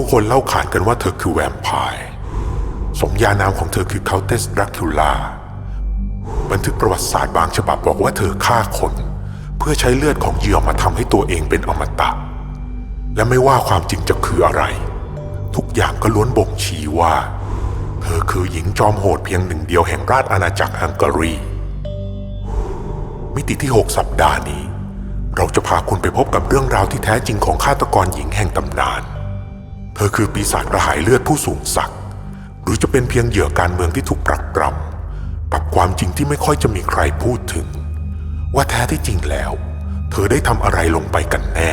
ผู้คนเล่าขานกันว่าเธอคือแวมไพร์สมญานามของเธอคือเคาเตสดรักคิลาบันทึกประวัติศาสตร์บางฉบับบอกว่าเธอฆ่าคน เพื่อใช้เลือดของเหยื่อมาทำให้ตัวเองเป็นอมตะ และไม่ว่าความจริงจะคืออะไร ทุกอย่างก็ล้วนบ่งชี้ว่า เธอคือหญิงจอมโหดเพียงหนึ่งเดียวแห่งราชอาณาจักรฮังการี มิติที่ 6 สัปดาห์นี้ เราจะพาคุณไปพบกับเรื่องราวที่แท้จริงของฆาตกรหญิงแห่งตำนาน เธอคือปีศาจกระหายเลือดผู้สูงศักดิ์หรือจะเป็นเพียงเหยื่อการเมืองที่ถูกปรักปรำกับความจริงที่ไม่ค่อยจะมีใครพูดถึง ว่าแท้ที่จริงแล้ว เธอได้ทำอะไรลงไปกันแน่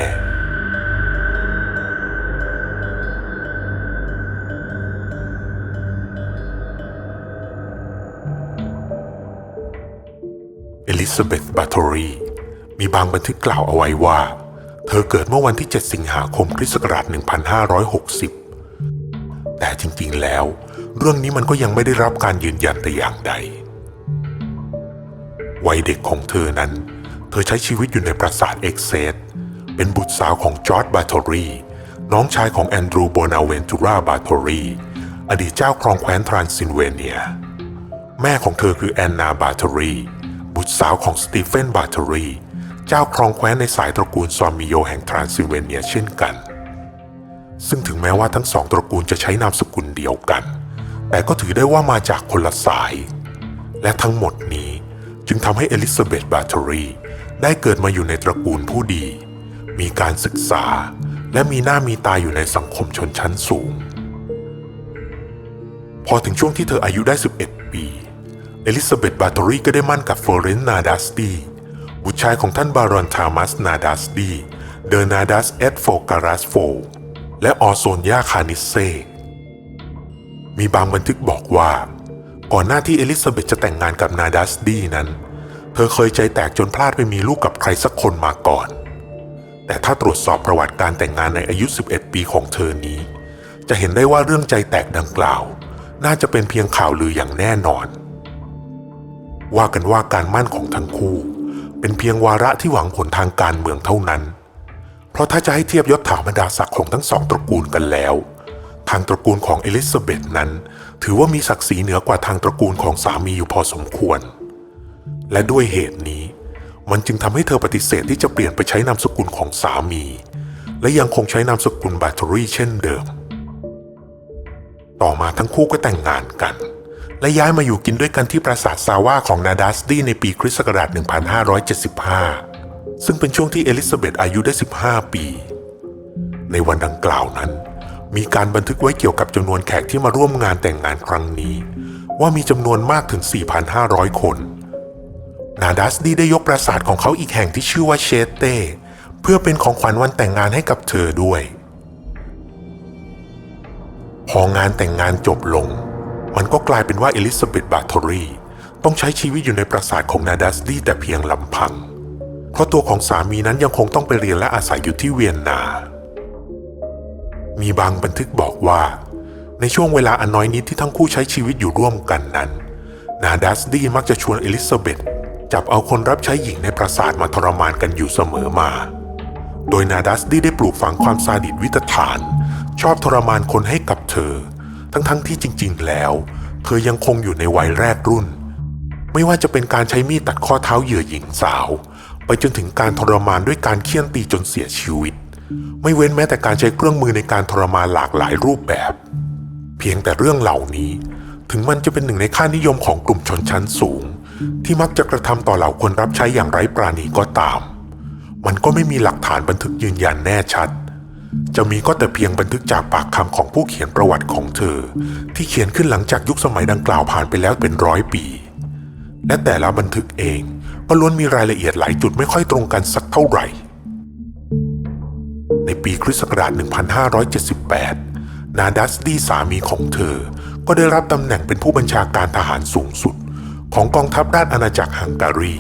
เอลิซาเบธบาทอรีมีบางบันทึกกล่าวเอาไว้ว่า เธอเกิดเมื่อวันที่ 7 สิงหาคมคริสต์ศักราช 1560 แต่จริงๆแล้ว เรื่องนี้มันก็ยังไม่ได้รับการยืนยันแต่อย่างใด วัยเด็กของเธอนั้น เธอใช้ชีวิตอยู่ในปราสาทเอ็กเซสเป็นบุตรสาวของจอร์จบาทอรีน้องชายของแอนดรูโบนาเวนตูราบาทอรีอดีตเจ้าครองแคว้นทรานซิลเวเนีย แม่ของเธอคือแอนนาบาทอรีบุตรสาวของสตีเฟนบาทอรี เจ้าครองแคว้นในสายตระกูลซอมิโยแห่งทรานซิลเวเนียเช่นกัน ซึ่งถึงแม้ว่าทั้งสองตระกูลจะใช้นามสกุลเดียวกัน แต่ก็ถือได้ว่ามาจากคนละสาย และทั้งหมดนี้จึงทำให้เอลิซาเบธบาทอรีได้เกิดมาอยู่ในตระกูลผู้ดี มีการศึกษา และมีหน้ามีตาอยู่ในสังคมชนชั้นสูง พอถึงช่วงที่เธออายุได้ 11 ปี เอลิซาเบธบาทอรีก็ได้มั่นกับเฟอร์เรนนาดัสตี บุตรชายของท่านบารอนทามัสนาดัสตีเดอร์นาดัสเอดโฟการัสโฟ และออโซนยาคานิเซ มีบางบันทึกบอกว่า ก่อนหน้าที่เอลิซาเบธจะแต่งงานกับนาดัสดีนั้น เธอเคยใจแตกจนพลาดไปมีลูกกับใครสักคนมาก่อน แต่ถ้าตรวจสอบประวัติการแต่งงานในอายุ 11 ปีของเธอนี้ จะเห็นได้ว่าเรื่องใจแตกดังกล่าว น่าจะเป็นเพียงข่าวลืออย่างแน่นอนว่ากันว่าการมั่นของทั้งคู่ เป็นเพียงวาระที่หวังผลทางการเมืองเท่านั้น เพราะถ้าจะให้เทียบยศถาบรรดาศักดิ์ของทั้งสองตระกูลกันแล้ว ทางตระกูลของเอลิซาเบธนั้น ถือว่ามีศักดิ์ศรีเหนือกว่าทางตระกูลของสามีอยู่พอสมควร และด้วยเหตุนี้ มันจึงทำให้เธอปฏิเสธที่จะเปลี่ยนไปใช้นามสกุลของสามี และยังคงใช้นามสกุลบาทอรี่เช่นเดิม ต่อมาทั้งคู่ก็แต่งงานกัน และย้ายมาอยู่กินด้วยกันที่ปราสาทซาว่าของนาดาสตีในปีคริสต์ศักราช 1575 ซึ่งเป็นช่วงที่เอลิซาเบธอายุได้ 15 ปี ในวันดังกล่าวนั้น มีการบันทึกไว้เกี่ยวกับจำนวนแขกที่มาร่วมงานแต่งงานครั้งนี้ ว่ามีจำนวนมากถึง 4,500 คน นาดัสดีได้ยกปราสาทของเขาอีกแห่งที่ชื่อว่าเชตเต้เพื่อเป็นของขวัญวันแต่งงานให้กับเธอด้วย พองานแต่งงานจบลง มันก็กลายเป็นว่าเอลิซาเบธบาทอรีต้องใช้ชีวิตอยู่ในปราสาทของนาดัสดีแต่เพียงลำพัง เพราะตัวของสามีนั้นยังคงต้องไปเรียนและอาศัยอยู่ที่เวียนนา มีบางบันทึกบอกว่า ในช่วงเวลาอันน้อยนิดที่ทั้งคู่ใช้ชีวิตอยู่ร่วมกันนั้น นาดัสดีมักจะชวนเอลิซาเบธจับเอาคนรับใช้หญิงในปราสาทมาทรมานกันอยู่เสมอมา โดยนาดัสดีได้ปลูกฝังความซาดิสวิตฐาน ชอบทรมานคนให้กับเธอ ทั้งๆทที่จริง ๆ แล้ว เธอยังคงอยู่ในวัยแรกรุ่น ไม่ว่าจะเป็นการใช้มีดตัดข้อเท้าเหยื่อหญิงสาว ไปจนถึงการทรมานด้วยการเคี่ยนตีจนเสียชีวิต ไม่เว้นแม้แต่การใช้เครื่องมือในการทรมานหลากหลายรูปแบบ เพียงแต่เรื่องเหล่านี้ ถึงมันจะเป็นหนึ่งในค่านิยมของกลุ่มชนชั้นสูง ที่มักจะกระทำต่อเหล่าคนรับใช้อย่างไร้ปราณีก็ตาม มันก็ไม่มีหลักฐานบันทึกยืนยันแน่ชัด จะมีก็แต่เพียงบันทึกจากปากคำของผู้เขียนประวัติของเธอ ที่เขียนขึ้นหลังจากยุคสมัยดังกล่าวผ่านไปแล้วเป็นร้อยปี และแต่ละบันทึกเองก็ล้วนมีรายละเอียดหลายจุดไม่ค่อยตรงกันสักเท่าไหร่ ในปีคริสต์ศักราช 1578 นาดัสดีสามีของเธอ ก็ได้รับตำแหน่งเป็นผู้บัญชาการทหารสูงสุด ของกองทัพราชอาณาจักรฮังการี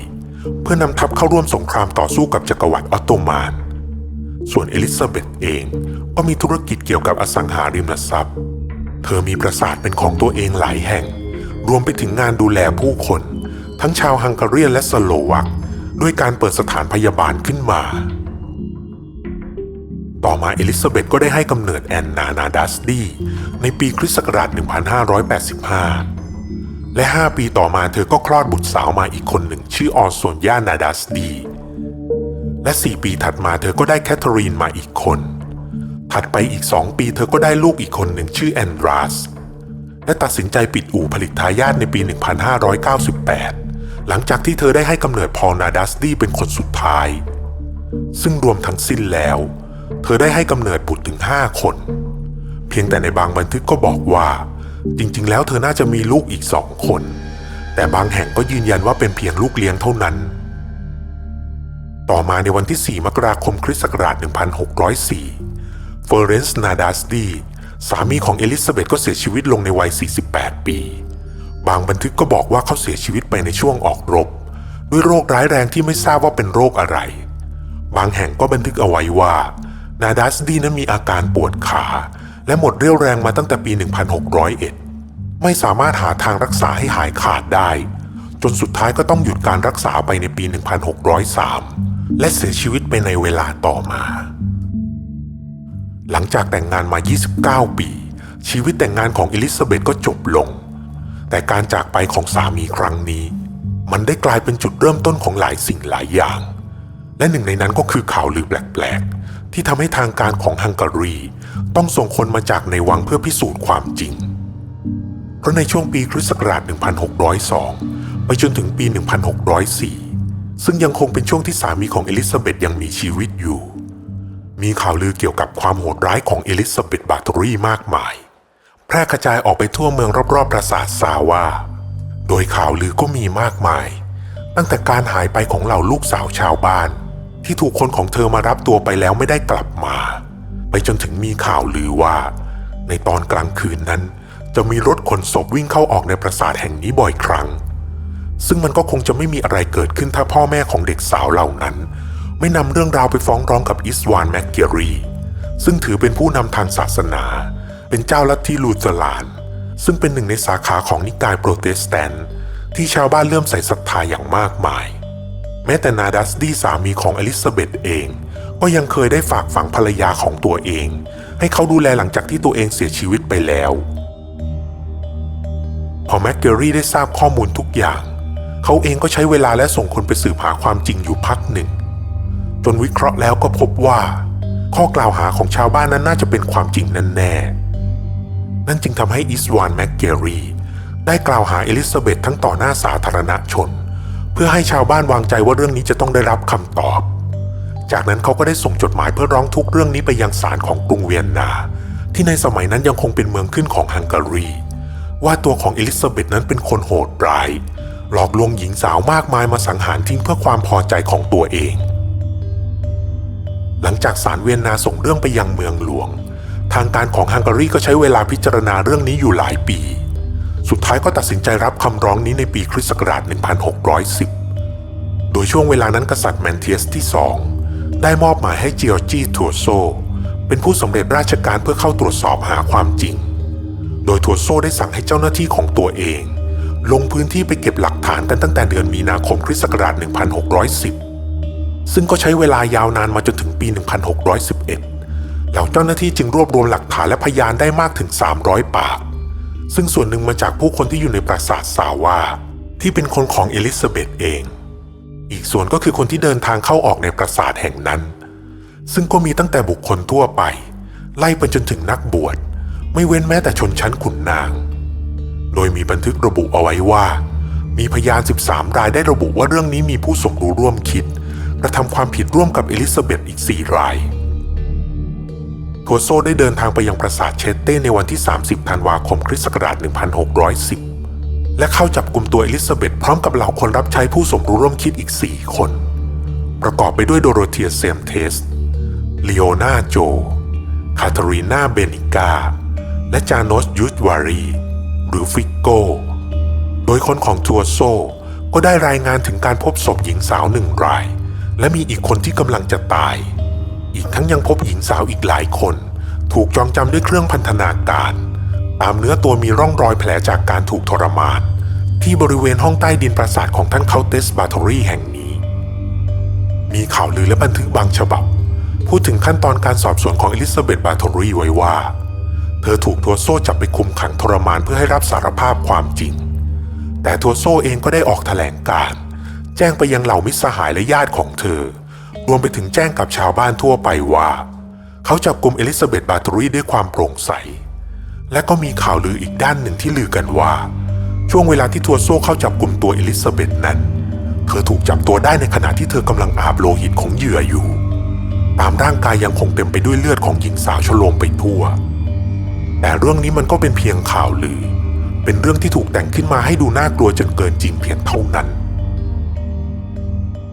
เพื่อนำทัพเข้าร่วมสงครามต่อสู้กับจักรวรรดิออตโตมัน ส่วนเอลิซาเบธเองก็มีธุรกิจเกี่ยวกับอสังหาริมทรัพย์ เธอมีปราสาทเป็นของตัวเองหลายแห่ง รวมไปถึงงานดูแลผู้คน ทั้งชาวฮังการีและสโลวักด้วยการเปิดสถานพยาบาลขึ้นมา ต่อมาเอลิซาเบธก็ได้ให้กำเนิดแอนนานาดัสดีในปีคริสต์ศักราช 1585 และ 5 ปีต่อมาเธอก็คลอดบุตรสาวมาอีกคนหนึ่งชื่อออสโซนยานาดัสดี และ 4 ปีถัดมาเธอก็ได้แคทเธอรีนมาอีกคน ถัดไปอีก 2 ปีเธอก็ได้ลูกอีกคนหนึ่งชื่อแอนดราสและตัดสินใจปิดอู่ผลิตทายาทในปี 1598 หลังจากที่เธอได้ให้กำเนิดพอลนาดัสดีเป็นคนสุดท้าย ซึ่งรวมทั้งสิ้นแล้ว เธอได้ให้กำเนิดบุตรถึง 5 คน เพียงแต่ในบางบันทึกก็บอกว่า จริงๆ แล้วเธอน่าจะมีลูกอีกสองคน แต่บางแห่งก็ยืนยันว่าเป็นเพียงลูกเลี้ยงเท่านั้น ต่อมาในวันที่ 4 มกราคมคริสต์ศักราช 1604 เฟอร์เรนซ์นาดัสดี สามีของเอลิซาเบธก็เสียชีวิตลงในวัย 48 ปี บางบันทึกก็บอกว่าเขาเสียชีวิตไปในช่วงออกรบ ด้วยโรคร้ายแรงที่ไม่ทราบว่าเป็นโรคอะไร บางแห่งก็บันทึกเอาไว้ว่า นาดัสดีนั้นมีอาการปวดขา และหมดเรี่ยวแรงมาตั้งแต่ปี 1601 ไม่สามารถหาทางรักษาให้หายขาดได้จนสุดท้ายก็ต้องหยุดการรักษาไปในปี 1603 และเสียชีวิตไปในเวลาต่อมา หลังจากแต่งงานมา 29 ปี ชีวิตแต่งงานของเอลิซาเบธก็จบลง แต่การจากไปของสามีครั้งนี้ มันได้กลายเป็นจุดเริ่มต้นของหลายสิ่งหลายอย่าง และหนึ่งในนั้นก็คือข่าวลือแปลกๆ ที่ทำให้ทางการของฮังการี ต้องส่งคนมาจากในวังเพื่อพิสูจน์ความจริง เพราะในช่วงปีคริสต์ศักราช 1602 ไปจนถึงปี 1604 ซึ่งยังคงเป็นช่วงที่สามีของเอลิซาเบธยังมีชีวิตอยู่ มีข่าวลือเกี่ยวกับความโหดร้ายของเอลิซาเบธบาตรีมากมาย แพร่กระจายออกไปทั่วเมืองรอบๆปราสาทซาวาโดยข่าวลือก็มีมากมาย ตั้งแต่การหายไปของเหล่าลูกสาวชาวบ้าน ที่ถูกคนของเธอมารับตัวไปแล้วไม่ได้กลับมา ไปจนถึงมีข่าวลือว่า ในตอนกลางคืนนั้น จะมีรถขนศพวิ่งเข้าออกในปราสาทแห่งนี้บ่อยครั้ง ซึ่งมันก็คงจะไม่มีอะไรเกิดขึ้นถ้าพ่อแม่ของเด็กสาวเหล่านั้น ไม่นำเรื่องราวไปฟ้องร้องกับอิสวานแมกเกรี ซึ่งถือเป็นผู้นำทางศาสนา เป็นเจ้าลัทธิลูเทอราน ซึ่งเป็นหนึ่งในสาขาของนิกายโปรเตสแตนต์ที่ชาวบ้านเริ่อมใส่ศรัทธาอย่างมากมาย แม้แต่นาดัสดีสามีของอลิซาเบธเอง ก็ยังเคยได้ฝากฝังภรรยาของตัวเอง ให้เขาดูแลหลังจากที่ตัวเองเสียชีวิตไปแล้ว พอแมกเกอรี่ได้ทราบข้อมูลทุกอย่าง เขาเองก็ใช้เวลาและส่งคนไปสืบหาความจริงอยู่พักหนึ่ง จนวิเคราะห์แล้วก็พบว่า ข้อกล่าวหาของชาวบ้านนั้นน่าจะเป็นความจริงนั่นแน่ นั่นจึงทำให้อิสวานแมกเกอรีได้กล่าวหาเอลิซาเบธทั้งต่อหน้าสาธารณชน เพื่อให้ชาวบ้านวางใจว่าเรื่องนี้จะต้องได้รับคำตอบ จากนั้นเขาก็ได้ส่งจดหมายเพื่อร้องทุกข์เรื่องนี้ไปยังศาลของกรุงเวียนนา ที่ในสมัยนั้นยังคงเป็นเมืองขึ้นของฮังการีว่าตัวของเอลิซาเบธนั้นเป็นคนโหดร้าย หลอกลวงหญิงสาวมากมายมาสังหารทิ้งเพื่อความพอใจของตัวเอง หลังจากศาลเวียนนาส่งเรื่องไปยังเมืองหลวง ทางการของฮังการีก็ใช้เวลาพิจารณาเรื่องนี้อยู่หลายปี สุดท้ายก็ตัดสินใจรับคำร้องนี้ในปีคริสต์ศักราช 1610 โดยช่วงเวลานั้นกษัตริย์แมนเทียสที่สองได้มอบหมายให้เจียร์จีทัวโซ เป็นผู้สำเร็จราชการเพื่อเข้าตรวจสอบหาความจริง โดยทัวโซได้สั่งให้เจ้าหน้าที่ของตัวเอง ลงพื้นที่ไปเก็บหลักฐานกันตั้งแต่เดือนมีนาคมคริสต์ศักราช 1610 ซึ่งก็ใช้เวลายาวนานมาจนถึงปี 1611 เหล่าเจ้าหน้าที่จึงรวบรวมหลักฐานและพยานได้มากถึง 300 ปาก ซึ่งส่วนหนึ่งมาจากผู้คนที่อยู่ในปราสาทสาวา ที่เป็นคนของเอลิซาเบธเอง อีกส่วนก็คือคนที่เดินทางเข้าออกในปราสาทแห่งนั้น ซึ่งก็มีตั้งแต่บุคคลทั่วไป ไล่ไปจนถึงนักบวช ไม่เว้นแม้แต่ชนชั้นขุนนาง โดยมีบันทึกระบุเอาไว้ว่า มีพยาน 13 รายได้ระบุว่าเรื่องนี้มีผู้สมรู้ร่วมคิดกระทำความผิดร่วมกับเอลิซาเบธอีก 4 รายทัวโซได้เดินทางไปยังปราสาทเชเต้ในวันที่ 30 ธันวาคมคริสต์ศักราช 1610 และเข้าจับกลุ่มตัวเอลิซาเบธพร้อมกับเหล่าคนรับใช้ผู้สมรู้ร่วมคิดอีก 4 คน ประกอบไปด้วยโดโรเธียเซมเทสลีโอนาโจ คาทารีนาเบนิกา และจานโนสยูตวารี หรือฟิกโก โดยคนของทัวโซก็ได้รายงานถึงการพบศพหญิงสาวหนึ่งราย และมีอีกคนที่กำลังจะตาย อีกทั้งยังพบหญิงสาวอีกหลายคน ถูกจองจำด้วยเครื่องพันธนาการ ตามเนื้อตัวมีร่องรอยแผลจากการถูกทรมาน ที่บริเวณห้องใต้ดินปราสาทของท่านเคาเตสบาทอรี่แห่งนี้ มีข่าวลือและบันทึกบางฉบับ พูดถึงขั้นตอนการสอบสวนของเอลิซาเบธบาโทรีไว้ว่า ธอถูกทัวโซ่จับไปคุมขังทรมานเพื่อให้รับสารภาพความจริง แต่ทัวโซ่เองก็ได้ออกแถลงการแจ้งไปยังเหล่ามิตรสหายและญาติของเธอ รวมไปถึงแจ้งกับชาวบ้านทั่วไปว่า เขาจับกลุ่มเอลิซาเบธบาโทรีด้วยความโปร่งใส และก็มีข่าวลืออีกด้านหนึ่งที่ลือกันว่า ช่วงเวลาที่ทัวโซ่เข้าจับกลุ่มตัวเอลิซาเบธนั้น เธอถูกจับตัวได้ในขณะที่เธอกำลังอาบโลหิตของเหยื่ออยู่ ตามร่างกายยังคงเต็มไปด้วยเลือดของหญิงสาวชโลมไปทั่ว แต่เรื่องนี้มันก็เป็นเพียงข่าวลือ เป็นเรื่องที่ถูกแต่งขึ้นมาให้ดูน่ากลัวจนเกินจริงเพียงเท่านั้น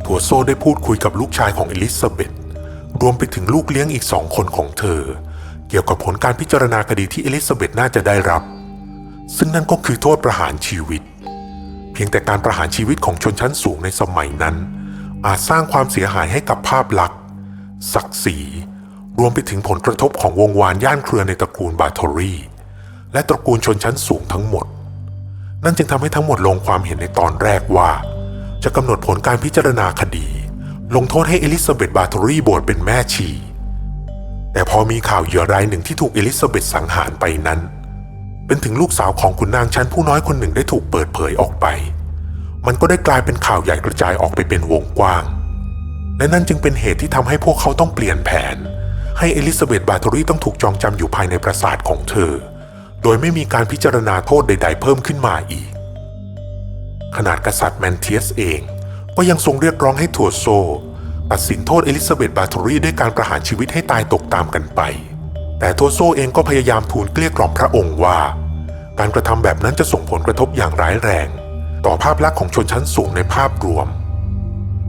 ทัวโซได้พูดคุยกับลูกชายของเอลิซาเบธรวมไปถึงลูกเลี้ยงอีกสองคนของเธอ เกี่ยวกับผลการพิจารณาคดีที่เอลิซาเบธน่าจะได้รับ ซึ่งนั่นก็คือโทษประหารชีวิต เพียงแต่การประหารชีวิตของชนชั้นสูงในสมัยนั้น อาจสร้างความเสียหายให้กับภาพลักษณ์ศักดิ์ศรี รวมไปถึงผลกระทบของวงวานย่านเครือในตระกูลบาทอรีและตระกูลชนชั้นสูงทั้งหมด นั่นจึงทำให้ทั้งหมดลงความเห็นในตอนแรกว่า จะกำหนดผลการพิจารณาคดี ลงโทษให้เอลิซาเบธบาทอรีโบสถ์เป็นแม่ชี แต่พอมีข่าวเหยื่อรายหนึ่งที่ถูกเอลิซาเบธสังหารไปนั้น เป็นถึงลูกสาวของขุนนางชั้นผู้น้อยคนหนึ่งได้ถูกเปิดเผยออกไป มันก็ได้กลายเป็นข่าวใหญ่กระจายออกไปเป็นวงกว้าง และนั่นจึงเป็นเหตุที่ทำให้พวกเขาต้องเปลี่ยนแผน ให้เอลิซาเบธบาทอรีต้องถูกจองจำอยู่ภายในปราสาทของเธอ โดยไม่มีการพิจารณาโทษใด ๆ เพิ่มขึ้นมาอีก ขนาดกษัตริย์แมนเทียสเอง ก็ยังทรงเรียกร้องให้ทัวโซ ตัดสินโทษเอลิซาเบธบาทอรีด้วยการประหารชีวิตให้ตายตกตามกันไป แต่ทัวโซเองก็พยายามทูลเกลี้ยกล่อมพระองค์ว่า การกระทำแบบนั้นจะส่งผลกระทบอย่างร้ายแรง ต่อภาพลักษณ์ของชนชั้นสูงในภาพรวม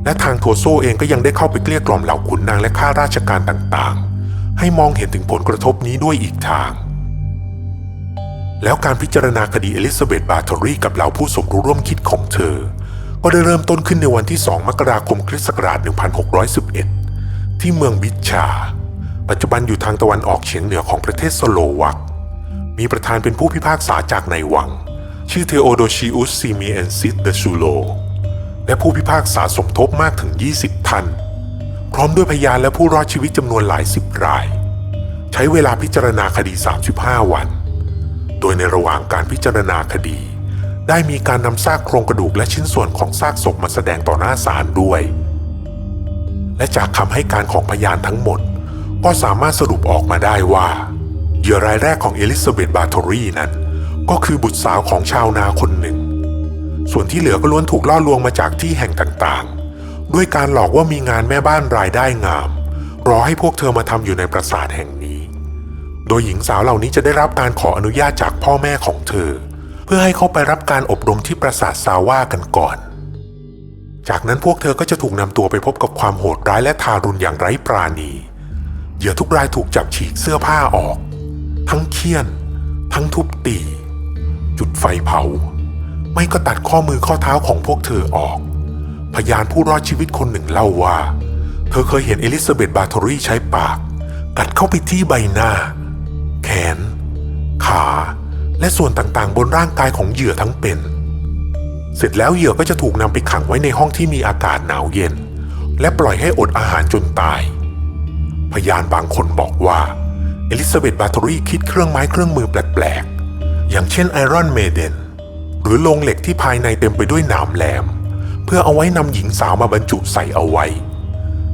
และทางทัวโซเองก็ยังได้เข้าไปเกลี้ยกล่อมเหล่าขุนนางและข้าราชการต่างๆ ให้มองเห็นถึงผลกระทบนี้ด้วยอีกทาง แล้วการพิจารณาคดีเอลิซาเบธบาทอรีกับเหล่าผู้สมรู้ร่วมคิดของเธอ ก็ได้เริ่มต้นขึ้นในวันที่ 2 มกราคมคริสต์ศักราช 1611 ที่เมืองบิชชาปัจจุบันอยู่ทางตะวันออกเฉียงเหนือของประเทศสโลวัก มีประธานเป็นผู้พิพากษาจากในวัง ชื่อเทโอโดชิอุสซีมีเอนซิสเดชูโลและผู้พิพากษาสมทบมากถึง 20ท่าน พร้อมด้วยพยานและผู้รอดชีวิตจำนวนหลายสิบราย ใช้เวลาพิจารณาคดี 35 วัน โดยในระหว่างการพิจารณาคดี ได้มีการนำซากโครงกระดูกและชิ้นส่วนของซากศพมาแสดงต่อหน้าศาลด้วย และจากคำให้การของพยานทั้งหมด ก็สามารถสรุปออกมาได้ว่าเหยื่อรายแรกของเอลิซาเบธบาทอรีนั้น ก็คือบุตรสาวของชาวนาคนหนึ่ง ส่วนที่เหลือก็ล้วนถูกล่อลวงมาจากที่แห่งต่าง ด้วยการหลอกว่ามีงานแม่บ้านรายได้งาม รอให้พวกเธอมาทำอยู่ในปราสาทแห่งนี้ โดยหญิงสาวเหล่านี้จะได้รับการขออนุญาตจากพ่อแม่ของเธอ เพื่อให้เข้าไปรับการอบรมที่ปราสาทซาว่ากันก่อน จากนั้นพวกเธอก็จะถูกนำตัวไปพบกับความโหดร้ายและทารุณอย่างไร้ปราณี เหยื่อทุกรายถูกจับฉีกเสื้อผ้าออก ทั้งเคี่ยน ทั้งทุบตี จุดไฟเผา ไม่ก็ตัดข้อมือข้อเท้าของพวกเธอออก พยานผู้รอดชีวิตคนหนึ่งเล่าว่า เธอเคยเห็นเอลิซาเบธบาทอรีใช้ปาก กัดเข้าไปที่ใบหน้า แขน ขา และส่วนต่างๆ บนร่างกายของเหยื่อทั้งเป็น เสร็จแล้วเหยื่อก็จะถูกนำไปขังไว้ในห้องที่มีอากาศหนาวเย็น และปล่อยให้อดอาหารจนตาย พยานบางคนบอกว่า เอลิซาเบธบาทอรีคิดเครื่องไม้เครื่องมือแปลกๆอย่างเช่นไอรอนเมเดนหรือโลงเหล็กที่ภายในเต็มไปด้วยหนามแหลม เพื่อเอาไว้นำหญิงสาวมาบรรจุใส่เอาไว้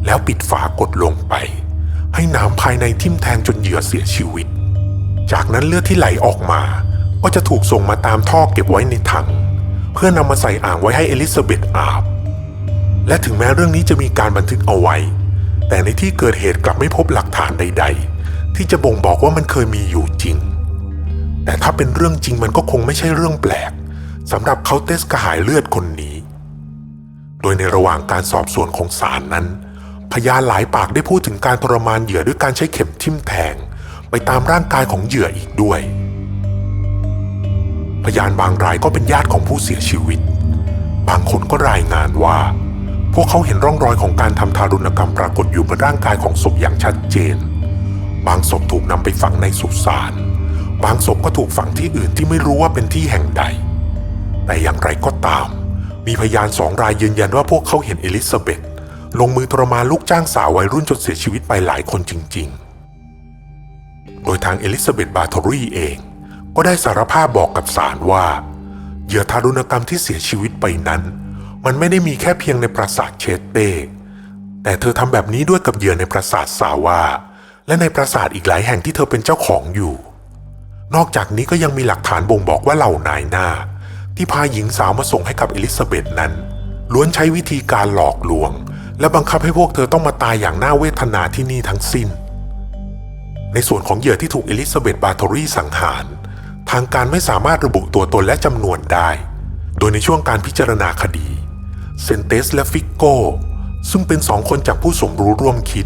แล้วปิดฝากดลงไป ให้นามภายในทิ่มแทงจนเหยื่อเสียชีวิต จากนั้นเลือดที่ไหลออกมา ก็จะถูกส่งมาตามท่อเก็บไว้ในถัง เพื่อนำมาใส่อ่างไว้ให้เอลิซาเบธอาบ และถึงแม้เรื่องนี้จะมีการบันทึกเอาไว้ แต่ในที่เกิดเหตุกลับไม่พบหลักฐานใด ๆ ที่จะบ่งบอกว่ามันเคยมีอยู่จริง แต่ถ้าเป็นเรื่องจริงมันก็คงไม่ใช่เรื่องแปลกสำหรับเขาเตสกระหายเลือดคนนี้ โดยในระหว่างการสอบสวนของศาลนั้น พยานหลายปากได้พูดถึงการทรมานเหยื่อด้วยการใช้เข็มทิ่มแทง ไปตามร่างกายของเหยื่ออีกด้วย พยานบางรายก็เป็นญาติของผู้เสียชีวิต บางคนก็รายงานว่า พวกเขาเห็นร่องรอยของการทำทารุณกรรมปรากฏอยู่บนร่างกายของศพอย่างชัดเจน บางศพถูกนำไปฝังในสุสานบางศพก็ถูกฝังที่อื่นที่ไม่รู้ว่าเป็นที่แห่งใด แต่อย่างไรก็ตาม มีพยานสองรายยืนยันว่าพวกเขาเห็นเอลิซาเบธลงมือทรมานลูกจ้างสาววัยรุ่นจนเสียชีวิตไปหลายคนจริง ๆ โดยทางเอลิซาเบธบาทอรีเอง ก็ได้สารภาพบอกกับศาลว่า เหยื่อทารุณกรรมที่เสียชีวิตไปนั้น มันไม่ได้มีแค่เพียงในปราสาทเชตเต้ แต่เธอทำแบบนี้ด้วยกับเหยื่อในปราสาทซาวาและในปราสาทอีกหลายแห่งที่เธอเป็นเจ้าของอยู่ นอกจากนี้ก็ยังมีหลักฐานบ่งบอกว่าเหล่านายหน้า ที่พาหญิงสาวมาส่งให้กับเอลิซาเบธนั้น ล้วนใช้วิธีการหลอกลวง และบังคับให้พวกเธอต้องมาตายอย่างน่าเวทนาที่นี่ทั้งสิ้น ในส่วนของเหยื่อที่ถูกเอลิซาเบธบาทอรีสังหาร ทางการไม่สามารถระบุตัวตนและจำนวนได้ โดยในช่วงการพิจารณาคดีเซนเตสและฟิกโกซึ่งเป็นสองคนจากผู้สมรู้ร่วมคิด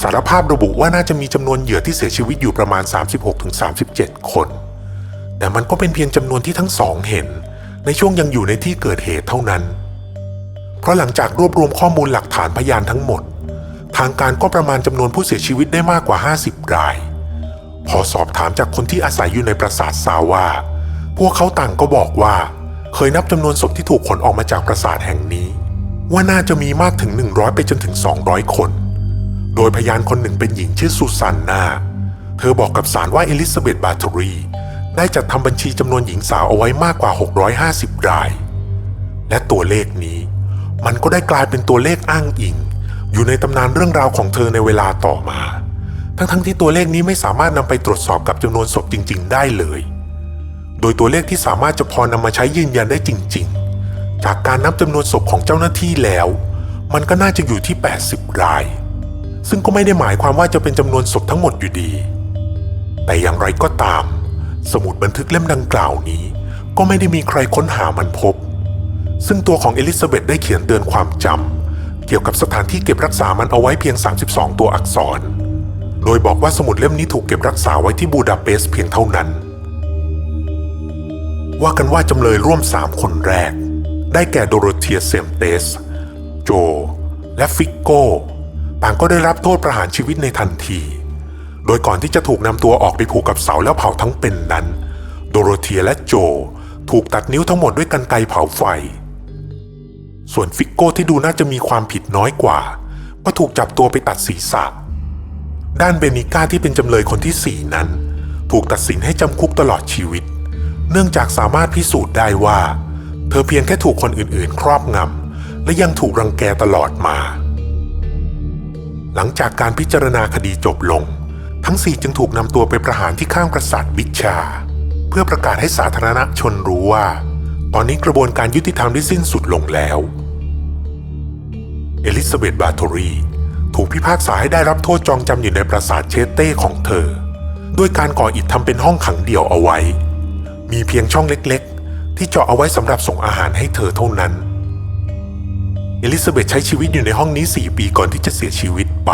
สารภาพระบุว่าน่าจะมีจำนวนเหยื่อที่เสียชีวิตอยู่ประมาณ 36-37 คน แต่มันก็เป็นเพียงจำนวนที่ทั้งสองเห็น ในช่วงยังอยู่ในที่เกิดเหตุเท่านั้น เพราะหลังจากรวบรวมข้อมูลหลักฐานพยานทั้งหมด ทางการก็ประมาณจำนวนผู้เสียชีวิตได้มากกว่า 50 ราย พอสอบถามจากคนที่อาศัยอยู่ในปราสาทซาว่า พวกเขาต่างก็บอกว่า เคยนับจำนวนศพที่ถูกขนออกมาจากปราสาทแห่งนี้ ว่าน่าจะมีมากถึง 100 ไปจนถึง 200 คน โดยพยานคนหนึ่งเป็นหญิงชื่อซูซานนา เธอบอกกับศาลว่าเอลิซาเบธบาทรี ได้จัดทำบัญชีจำนวนหญิงสาวเอาไว้มากกว่า 650 ราย และตัวเลขนี้ มันก็ได้กลายเป็นตัวเลขอ้างอิง อยู่ในตำนานเรื่องราวของเธอในเวลาต่อมา ทั้งๆทที่ตัวเลขนี้ไม่สามารถนำไปตรวจสอบกับจำนวนศพจริง ๆ ได้เลย โดยตัวเลขที่สามารถจะพอนำมาใช้ยืนยันได้จริง ๆ จากการนับจำนวนศพของเจ้าหน้าที่แล้ว มันก็น่าจะอยู่ที่ 80 ราย ซึ่งก็ไม่ได้หมายความว่าจะเป็นจำนวนศพทั้งหมดอยู่ดี แต่อย่างไรก็ตาม สมุดบันทึกเล่มดังกล่าวนี้ ก็ไม่ได้มีใครค้นหามันพบ ซึ่งตัวของเอลิซาเบธได้เขียนเตือนความจำเกี่ยวกับสถานที่เก็บรักษามันเอาไว้เพียง 32 ตัวอักษร โดยบอกว่าสมุดเล่มนี้ถูกเก็บรักษาไว้ที่บูดาเปสต์เพียงเท่านั้น ว่ากันว่าจำเลยร่วม 3 คนแรก ได้แก่โดโรเธียเซมเตส โจ และฟิกโกต่างก็ได้รับโทษประหารชีวิตในทันที โดยก่อนที่จะถูกนำตัวออกไปผูกกับเสาแล้วเผาทั้งเป็นนั้น โดโรเธียและโจ ถูกตัดนิ้วทั้งหมดด้วยกันไกเผาไฟ ส่วนฟิกโก้ที่ดูน่าจะมีความผิดน้อยกว่า ก็ถูกจับตัวไปตัดศีรษะ ด้านเบนิก้าที่เป็นจำเลยคนที่สี่นั้น ถูกตัดสินให้จำคุกตลอดชีวิต เนื่องจากสามารถพิสูจน์ได้ว่า เธอเพียงแค่ถูกคนอื่นๆ ครอบงำและยังถูกรังแกตลอดมา หลังจากการพิจารณาคดีจบลง ทั้งสี่จึงถูกนำตัวไปประหารที่ข้างปราสาทวิชา เพื่อประกาศให้สาธารณชนรู้ว่า ตอนนี้กระบวนการยุติธรรมได้สิ้นสุดลงแล้ว เอลิซาเบธบาทอรีถูกพิพากษาให้ได้รับโทษจองจำอยู่ในปราสาทเชสเต้ของเธอ ด้วยการก่ออิฐทำเป็นห้องขังเดี่ยวเอาไว้ มีเพียงช่องเล็กๆ ที่เจาะเอาไว้สำหรับส่งอาหารให้เธอเท่านั้น เอลิซาเบธใช้ชีวิตอยู่ในห้องนี้ 4 ปีก่อนที่จะเสียชีวิตไป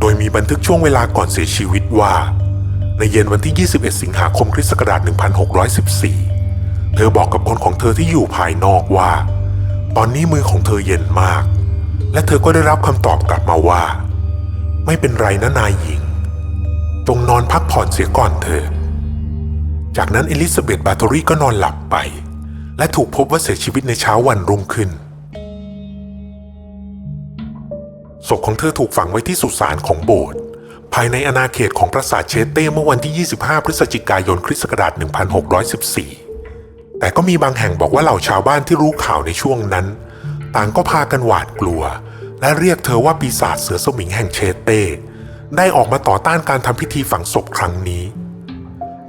โดยมีบันทึกช่วงเวลาก่อนเสียชีวิตว่า ในเย็นวันที่ 21 สิงหาคมคริสต์ศักราช 1614 เธอบอกกับคนของเธอที่อยู่ภายนอกว่า ตอนนี้มือของเธอเย็นมาก และเธอก็ได้รับคำตอบกลับมาว่า ไม่เป็นไรนะนายหญิง จงนอนพักผ่อนเสียก่อนเธอ จากนั้นเอลิซาเบธบาทอรีก็นอนหลับไป และถูกพบว่าเสียชีวิตในเช้าวันรุ่งขึ้น ศพของเธอถูกฝังไว้ที่สุสานของโบสถ์ภายในอาณาเขตของปราสาทเชสเต้เมื่อวันที่ 25 พฤศจิกายนคริสต์ศักราช 1614 แต่ก็มีบางแห่งบอกว่าเหล่าชาวบ้านที่รู้ข่าวในช่วงนั้น ต่างก็พากันหวาดกลัว และเรียกเธอว่าปีศาจเสือสมิงแห่งเชสเต้ ได้ออกมาต่อต้านการทำพิธีฝังศพครั้งนี้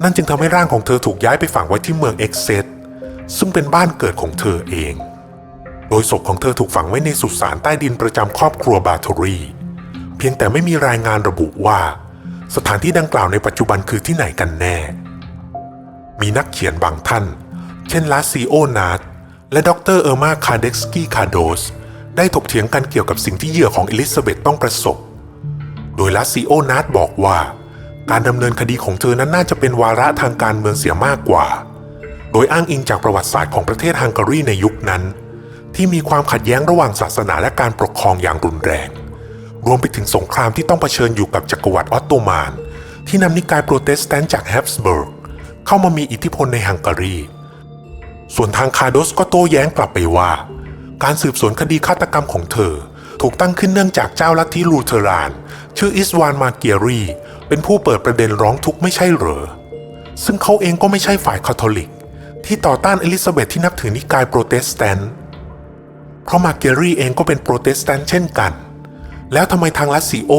นั่นจึงทำให้ร่างของเธอถูกย้ายไปฝังไว้ที่เมืองเอ็กเซตซึ่งเป็นบ้านเกิดของเธอเอง โดยศพของเธอถูกฝังไว้ในสุสานใต้ดินประจำครอบครัวบาทรี เพียงแต่ไม่มีรายงานระบุว่า สถานที่ดังกล่าวในปัจจุบันคือที่ไหนกันแน่ มีนักเขียนบางท่าน เช่นลาซิโอนาร์และดรเออร์มาคาเด็กสกี้คาโดสได้ถกเถียงกันเกี่ยวกับสิ่งที่เหยื่อของเอลิซาเบธต้องประสบ โดยลาซิโอนาร์บอกว่า การดำเนินคดีของเธอนั้นน่าจะเป็นวาระทางการเมืองเสียมากกว่า โดยอ้างอิงจากประวัติศาสตร์ของประเทศฮังการีในยุคนั้น ที่มีความขัดแย้งระหว่างศาสนาและการปกครองอย่างรุนแรง รวมไปถึงสงครามที่ต้องเผชิญอยู่กับจักรวรรดิออตโตมัน ที่นำนิกายโปรเตสแตนต์จากแฮปสเบิร์กเข้ามามีอิทธิพลในฮังการี ส่วนทางคาโดสก็โต้แย้งกลับไปว่า การสืบสวนคดีฆาตกรรมของเธอ ถูกตั้งขึ้นเนื่องจากเจ้าลัทธิลูเทอราน ชื่ออิสวานมาเกียรีเป็นผู้เปิดประเด็นร้องทุกข์ไม่ใช่เหรอ ซึ่งเขาเองก็ไม่ใช่ฝ่ายคาทอลิก ที่ต่อต้านเอลิซาเบธที่นับถือนิกายโปรเตสแตนต์ ราะมาเกยรีเองก็เป็นโปรเตสแตนต์เช่นกัน แล้วทำไมทางลัสซิโอ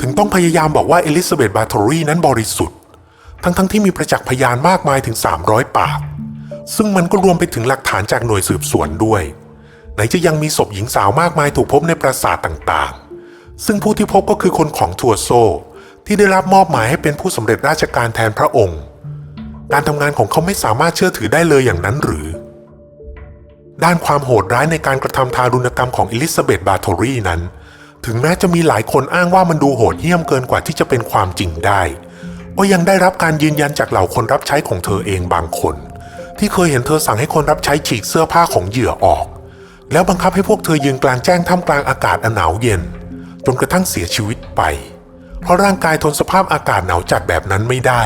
ถึงต้องพยายามบอกว่าเอลิซาเบธบาโทรีนั้นบริสุทธิ์ ทั้งๆทที่มีประจักษ์พยานมากมายถึง 300 ปาก ซึ่งมันก็รวมไปถึงหลักฐานจากหน่วยสืบสวนด้วย ไหนจะยังมีศพหญิงสาวมากมายถูกพบในปราสาทต่างๆ ซึ่งผู้ที่พบก็คือคนของทัวโซ ที่ได้รับมอบหมายให้เป็นผู้สำเร็จราชการแทนพระองค์ การทำงานของเขาไม่สามารถเชื่อถือได้เลยอย่างนั้นหรือ ด้านความโหดร้ายในการกระทำทารุณกรรมของอลิซาเบธบาโทรีนั้น ถึงแม้จะมีหลายคนอ้างว่ามันดูโหดเหี้ยมเกินกว่าที่จะเป็นความจริงได้ ก็ยังได้รับการยืนยันจากเหล่าคนรับใช้ของเธอเองบางคน ที่เคยเห็นเธอสั่งให้คนรับใช้ฉีกเสื้อผ้าของเหยื่อออก แล้วบังคับให้พวกเธอยืนกลางแจ้งท่ามกลางอากาศอันหนาวเย็น จนกระทั่งเสียชีวิตไป เพราะร่างกายทนสภาพอากาศหนาวจัดแบบนั้นไม่ได้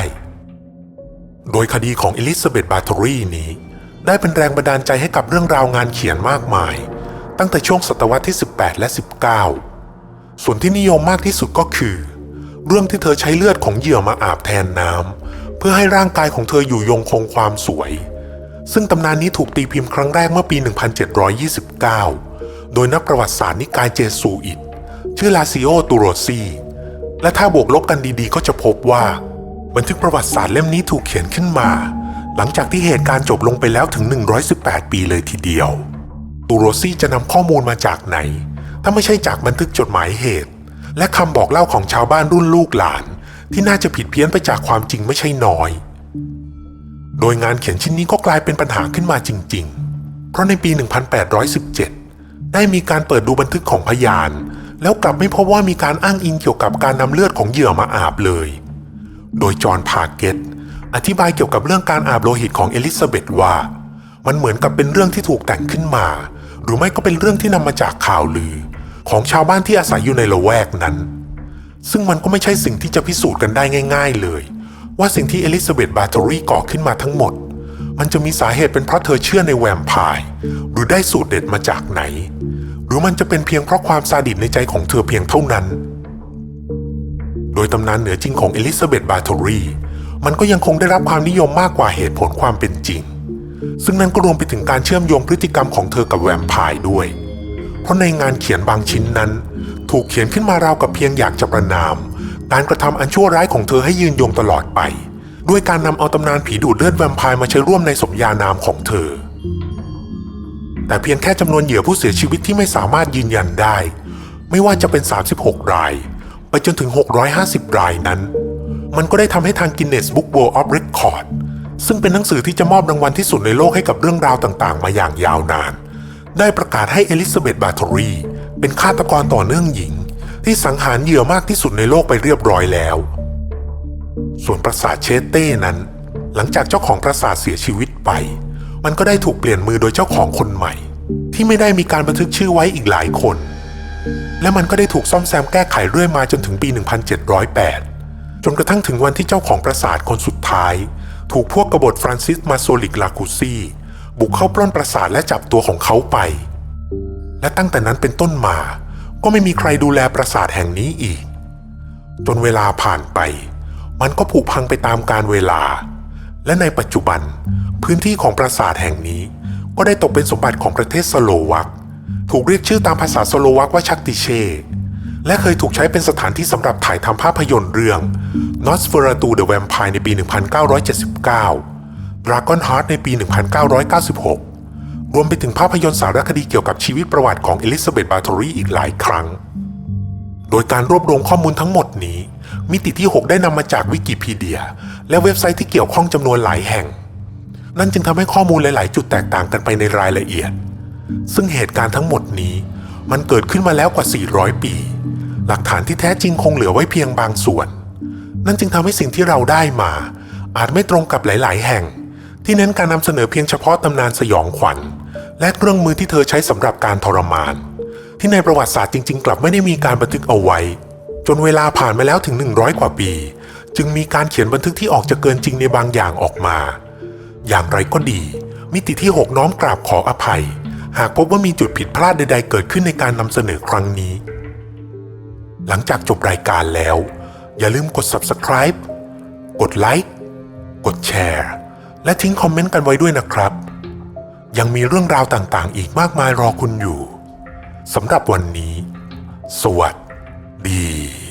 โดยคดีของเอลิซาเบธบาโทรีนี้ ได้เป็นแรงบันดาลใจให้กับเรื่องราวงานเขียนมากมาย ตั้งแต่ช่วงศตวรรษที่ 18 และ 19 ส่วนที่นิยมมากที่สุดก็คือ เรื่องที่เธอใช้เลือดของเหยื่อมาอาบแทนน้ำเพื่อให้ร่างกายของเธออยู่ยงคงความสวย ซึ่งตำนานนี้ถูกตีพิมพ์ครั้งแรกเมื่อปี 1729 โดยนักประวัติศาสตร์นิกายเจสูอิต ชื่อลาซิโอตูโรซีและถ้าบวกลบกันดีๆ ก็จะพบว่า บันทึกประวัติศาสตร์เล่มนี้ถูกเขียนขึ้นมา หลังจากที่เหตุการณ์จบลงไปแล้วถึง 118 ปีเลยทีเดียว ตูโรซี่จะนำข้อมูลมาจากไหน ถ้าไม่ใช่จากบันทึกจดหมายเหตุ และคำบอกเล่าของชาวบ้านรุ่นลูกหลาน ที่น่าจะผิดเพี้ยนไปจากความจริงไม่ใช่น้อย โดยงานเขียนชิ้นนี้ก็กลายเป็นปัญหาขึ้นมาจริง ๆ เพราะในปี 1817 ได้มีการเปิดดูบันทึกของพยาน แล้วกลับไม่พบว่ามีการอ้างอิงเกี่ยวกับการนำเลือดของเหยื่อมาอาบเลย โดยจอห์นพาเกต อธิบายเกี่ยวกับเรื่องการอาบโลหิตของเอลิซาเบธว่า มันเหมือนกับเป็นเรื่องที่ถูกแต่งขึ้นมา หรือไม่ก็เป็นเรื่องที่นำมาจากข่าวลือ ของชาวบ้านที่อาศัยอยู่ในละแวกนั้น ซึ่งมันก็ไม่ใช่สิ่งที่จะพิสูจน์กันได้ง่าย ๆ เลย ว่าสิ่งที่เอลิซาเบธบาโทรีก่อขึ้นมาทั้งหมด มันจะมีสาเหตุเป็นเพราะเธอเชื่อในแวมไพร์หรือได้สูตรเด็ดมาจากไหน หรือมันจะเป็นเพียงเพราะความซาดิสในใจของเธอเพียงเท่านั้น โดยตำนานเหนือจริงของเอลิซาเบธบาโทรี มันก็ยังคงได้รับความนิยมมากกว่าเหตุผลความเป็นจริง ซึ่งนั่นก็รวมไปถึงการเชื่อมโยงพฤติกรรมของเธอกับแวมไพร์ด้วย เพราะในงานเขียนบางชิ้นนั้น ถูกเขียนขึ้นมาราวกับเพียงอยากจะประนาม การกระทำอันชั่วร้ายของเธอให้ยืนยงตลอดไป ด้วยการนำเอาตำนานผีดูดเลือดแวมไพร์มาใช้ร่วมในสมญานามของเธอ แต่เพียงแค่จำนวนเหยื่อผู้เสียชีวิตที่ไม่สามารถยืนยันได้ ไม่ว่าจะเป็น 36 ราย ไปจนถึง 650 รายนั้น มันก็ได้ทำให้ทาง Guinness Book World of Record ซึ่งเป็นหนังสือที่จะมอบรางวัลที่สุดในโลกให้กับเรื่องราวต่างๆ มาอย่างยาวนาน ได้ประกาศให้เอลิซาเบธบาโทรี เป็นฆาตกรต่อเนื่องหญิง ที่สังหารเหยื่อมากที่สุดในโลกไปเรียบร้อยแล้ว ส่วนปราสาทเชสเต้นั้น หลังจากเจ้าของปราสาทเสียชีวิตไป มันก็ได้ถูกเปลี่ยนมือโดยเจ้าของคนใหม่ ที่ไม่ได้มีการบันทึกชื่อไว้อีกหลายคน และมันก็ได้ถูกซ่อมแซมแก้ไขเรื่อยมาจนถึงปี 1708 จนกระทั่งถึงวันที่เจ้าของปราสาทคนสุดท้าย ถูกพวกกบฏฟรานซิสมาโซลิกลาคูซี่บุกเข้าปล้นปราสาทและจับตัวของเขาไป และตั้งแต่นั้นเป็นต้นมา ก็ไม่มีใครดูแลปราสาทแห่งนี้อีก จนเวลาผ่านไป มันก็ผุพังไปตามกาลเวลา และในปัจจุบัน พื้นที่ของปราสาทแห่งนี้ ก็ได้ตกเป็นสมบัติของประเทศสโลวัก ถูกเรียกชื่อตามภาษาสโลวักว่าชักติเช และเคยถูกใช้เป็นสถานที่สำหรับถ่ายทำภาพยนตร์เรื่อง Nosferatu the Vampire ในปี 1979 Dragon Heart ในปี 1996 รวมไปถึงภาพยนตร์สารคดีเกี่ยวกับชีวิตประวัติของเอลิซาเบธบาโทรีอีกหลายครั้ง โดยการรวบรวมข้อมูลทั้งหมดนี้ มิติที่ 6 ได้นำมาจากวิกิพีเดีย และเว็บไซต์ที่เกี่ยวข้องจำนวนหลายแห่ง นั่นจึงทำให้ข้อมูลหลาย ๆ จุดแตกต่างกันไปในรายละเอียด ซึ่งเหตุการณ์ทั้งหมดนี้ มันเกิดขึ้นมาแล้วกว่า 400 ปี หลักฐานที่แท้จริงคงเหลือไว้เพียงบางส่วน นั่นจึงทำให้สิ่งที่เราได้มา อาจไม่ตรงกับหลาย ๆ แห่ง ที่เน้นการนำเสนอเพียงเฉพาะตำนานสยองขวัญ และเครื่องมือที่เธอใช้สำหรับการทรมาน ที่ในประวัติศาสตร์จริง ๆ กลับไม่ได้มีการบันทึกเอาไว้ จนเวลาผ่านมาแล้วถึง 100 กว่าปี จึงมีการเขียนบันทึกที่ออกจะเกินจริงในบางอย่างออกมา อย่างไรก็ดี มิติที่ 6 น้อมกราบขออภัย หากพบว่ามีจุดผิดพลาดใด ๆ เกิดขึ้นในการนำเสนอครั้งนี้ หลังจากจบรายการแล้ว อย่าลืมกด subscribe กดไลค์กดแชร์และทิ้งคอมเมนต์กันไว้ด้วยนะครับ ยังมีเรื่องราวต่างๆ อีกมากมายรอคุณอยู่สำหรับวันนี้ สวัสดี